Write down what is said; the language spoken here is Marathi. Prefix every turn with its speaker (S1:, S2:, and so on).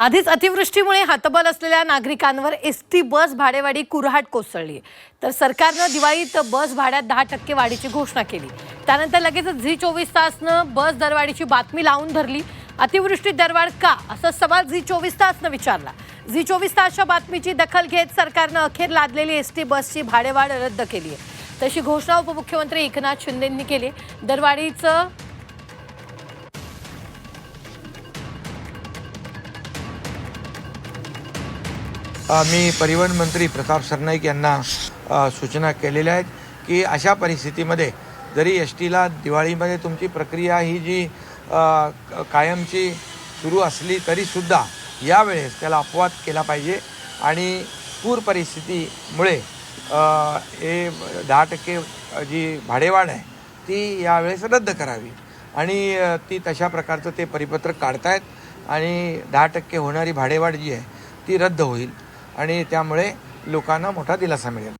S1: आधीच अतिवृष्टीमुळे हातबल असलेल्या नागरिकांवर एस टी बस भाडेवाढी कुरहाट कोसळली. तर सरकारनं दिवाळीत बस भाड्यात दहा टक्के वाढीची घोषणा केली. त्यानंतर लगेच झी चोवीस तासनं बस दरवाढीची बातमी लावून धरली. अतिवृष्टी दरवाढ का? असा सवाल झी चोवीस तासनं विचारला. झी चोवीस तासच्या बातमीची दखल घेत सरकारनं अखेर लादलेली एस टी बसची भाडेवाढ रद्द केली आहे तशी घोषणा उपमुख्यमंत्री एकनाथ शिंदेंनी केली. दरवाढीचं
S2: मी परिवहन मंत्री प्रताप सरनाईक यांना सूचना केलेल्या आहेत की अशा परिस्थितीमध्ये जरी एस टीला दिवाळीमध्ये तुमची प्रक्रिया ही जी कायमची सुरू असली तरीसुद्धा यावेळेस त्याला अपवाद केला पाहिजे आणि पूर परिस्थितीमुळे हे दहा टक्के जी भाडेवाढ आहे ती यावेळेस रद्द करावी आणि ती तशा प्रकारचं ते परिपत्रक काढतायत आणि दहा टक्के होणारी भाडेवाढ जी आहे ती रद्द होईल. आणि त्यामुळे लोकांना मोठा दिलासा मिळेल.